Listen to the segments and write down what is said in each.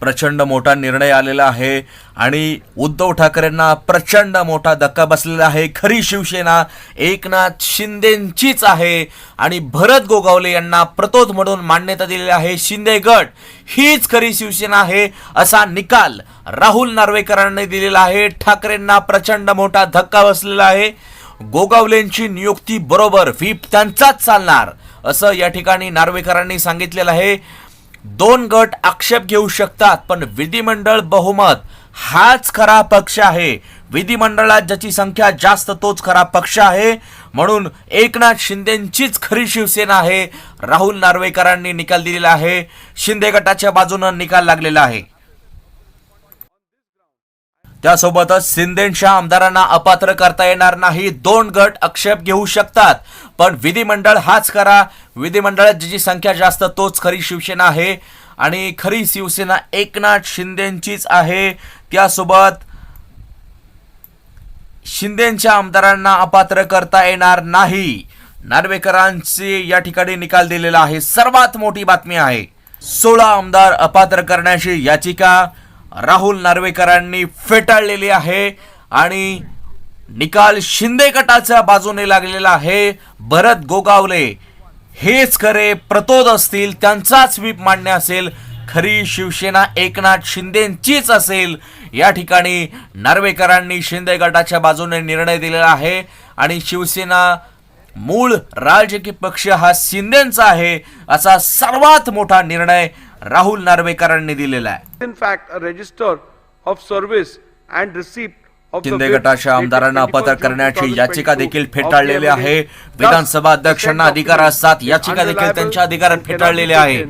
प्रचंड मोठा निर्णय आलेला आहे आणि उद्धव ठाकरेंना प्रचंड मोठा धक्का बसलेला आहे. खरी शिवसेना एकनाथ शिंदेंचीच आहे आणि भरत गोगावले यांना प्रतोद म्हणून मान्यता दिलेली आहे. शिंदे गट हीच खरी शिवसेना आहे असा निकाल राहुल नार्वेकरांनी दिलेला आहे. ठाकरेंना प्रचंड मोठा धक्का बसलेला आहे. गोगावलेंची नियुक्ती बरोबर व्हीप त्यांचाच चालणार असं या ठिकाणी नार्वेकरांनी सांगितलेलं आहे. दोन गट आक्षेप घेऊ शकतात पण विधिमंडळ बहुमत हाच खरा पक्ष आहे. विधिमंडळात ज्याची संख्या जास्त तोच खरा पक्ष आहे. म्हणून एकनाथ शिंदेंचीच खरी शिवसेना आहे. राहुल नार्वेकरांनी निकाल दिलेला आहे. शिंदे गटाच्या बाजूनं निकाल लागलेला आहे. त्यासोबतच शिंदेच्या आमदारांना अपात्र करता येणार नाही. दोन गट आक्षेप घेऊ शकतात. पण विधिमंडळ हाच करा. विधिमंडळात ज्याची संख्या जास्त तोच खरी शिवसेना आहे. आणि खरी शिवसेना एकनाथ शिंदेंचीच आहे. त्यासोबत शिंदेच्या आमदारांना अपात्र करता येणार नाही. नार्वेकरांचे या ठिकाणी निकाल दिलेला आहे. सर्वात मोठी बातमी आहे सोळा आमदार अपात्र करण्याची याचिका. राहुल नार्वेकरांनी फेटाळलेली आहे आणि निकाल शिंदे गटाच्या बाजूने लागलेला आहे. भरत गोगावले हेच खरे प्रतोद असतील त्यांचाच स्वीप मांडणे असेल. खरी शिवसेना एकनाथ शिंदेचीच असेल. या ठिकाणी नार्वेकरांनी शिंदे गटाच्या बाजूने निर्णय दिलेला आहे आणि शिवसेना मूळ राजकीय पक्ष हा शिंदेचा आहे असा सर्वात मोठा निर्णय राहुल नार्वेकरांनी दिलेला आहे. In fact register of service and receipt Shinde गटाच्या आमदारांना अपात्र करण्याची याचिका देखील फेटाळलेली आहे. विधानसभा अध्यक्षांना अधिकार असतात याचिका देखील त्यांच्या अधिकारात फेटाळलेली आहे.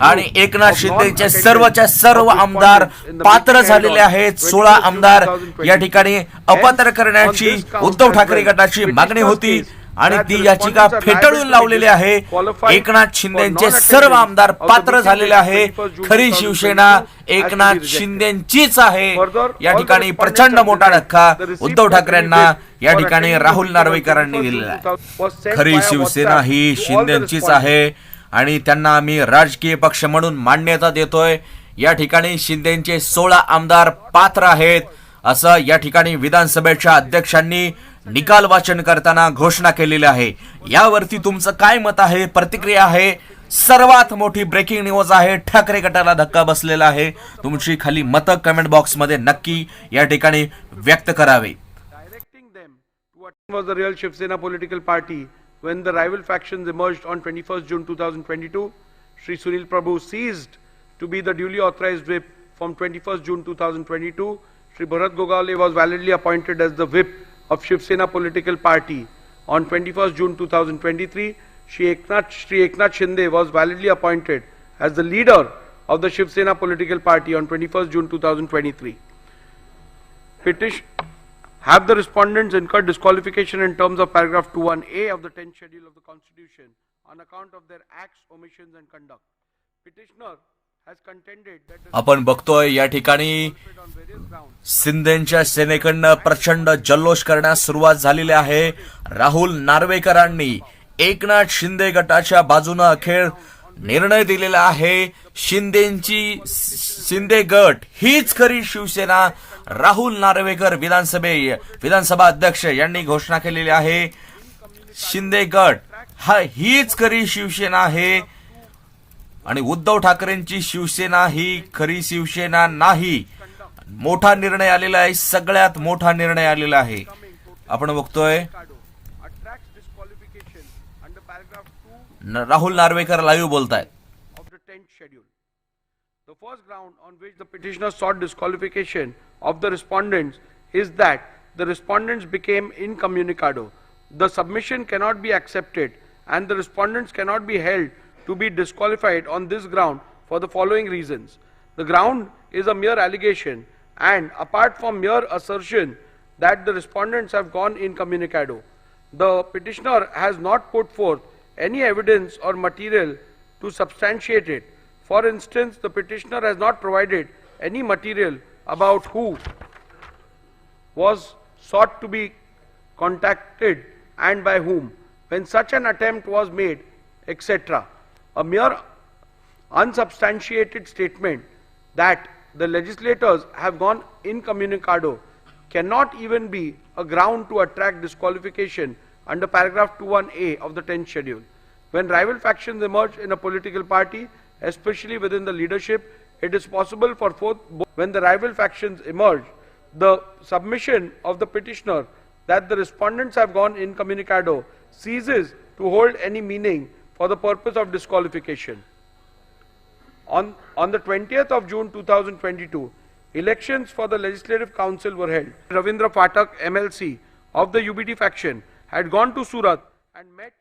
आणि एकनाथ शिंदेचे सर्वच्या सर्व आमदार पात्र झालेले आहेत. सोळा आमदार या ठिकाणी अपात्र करण्याची उद्धव ठाकरे गटाची मागणी होती. आणि ती याचिका फेटळून लावलेली आहे. एकनाथ शिंदेचे सर्व आमदार पात्र झालेले आहे. खरी शिवसेना एकनाथ शिंदेचीच आहे. या ठिकाणी प्रचंड मोठा धक्का उद्धव ठाकरेंना या ठिकाणी राहुल नार्वेकरांनी दिलेला खरी शिवसेना ही शिंदेचीच आहे. आणि त्यांना आम्ही राजकीय पक्ष म्हणून मान्यता देतोय. या ठिकाणी शिंदेचे सोळा आमदार पात्र आहेत. असं या ठिकाणी विधानसभेच्या अध्यक्षांनी निकाल वाचन करताना घोषणा केलेली आहे. यावरती तुमचं काय मत आहे? प्रतिक्रिया आहे. सर्वात मोठी ब्रेकिंग न्यूज आहे. ठाकरे गटाला धक्का बसलेला आहे. तुमची खाली मतं कमेंट बॉक्समध्ये नक्की या ठिकाणी व्यक्त करावे. Was the real Shiv Sena political party when the rival faction emerge on twenty first June two thousand twenty two Shri Sunil Prabhu ceased to be the duly authorise whip from twenty first June two thousand twenty two Shri Bharat Gogawale was validly appointed as the whip of Shiv Sena political party on 21st June 2023. Shri Eknath, Shinde was validly appointed as the leader of the Shiv Sena political party on 21st June 2023 petition have the respondents incurred disqualification in terms of paragraph 21A of the 10th schedule of the Constitution on account of their acts, omissions and conduct. Petitioner आपण बघतोय या ठिकाणी on शिंदेच्या सेनेकडनं प्रचंड जल्लोष करण्यास सुरुवात झालेली आहे. राहुल नार्वेकरांनी एकनाथ शिंदे गटाच्या बाजूनं अखेर निर्णय दिलेला आहे. शिंदेची शिंदे गट हीच खरी शिवसेना. राहुल नार्वेकर विधानसभे विधानसभा अध्यक्ष यांनी घोषणा केलेली आहे. शिंदे गट हा हीच खरी शिवसेना आहे. आणि उद्धव ठाकरेंची शिवसेना ही खरी शिवसेना नाही मोठा निर्णय आलेला आहे सगळ्यात मोठा निर्णय आलेला आहे आपण बघतोय राहुल नार्वेकर लाईव्ह बोलतायत The first ground on which the petitioner sought disqualification of the respondents is that the respondents became incommunicado. The submission cannot be accepted and the respondents cannot be held to be disqualified on this ground for the following reasons. The ground is a mere allegation and apart from mere assertion that the respondents have gone incommunicado, the petitioner has not put forth any evidence or material to substantiate it. For instance, the petitioner has not provided any material about who was sought to be contacted and by whom, when such an attempt was made, etc. A mere unsubstantiated statement that the legislators have gone incommunicado cannot even be a ground to attract disqualification under paragraph 21A of the 10th schedule. When rival factions emerge in a political party, especially within the leadership, it is possible for both, when the rival factions emerge, the submission of the petitioner that the respondents have gone incommunicado ceases to hold any meaning for the purpose of disqualification. On, on the 20th of June 2022, elections for the Legislative Council were held. Ravindra Phatak, MLC, of the UBT faction, had gone to Surat and met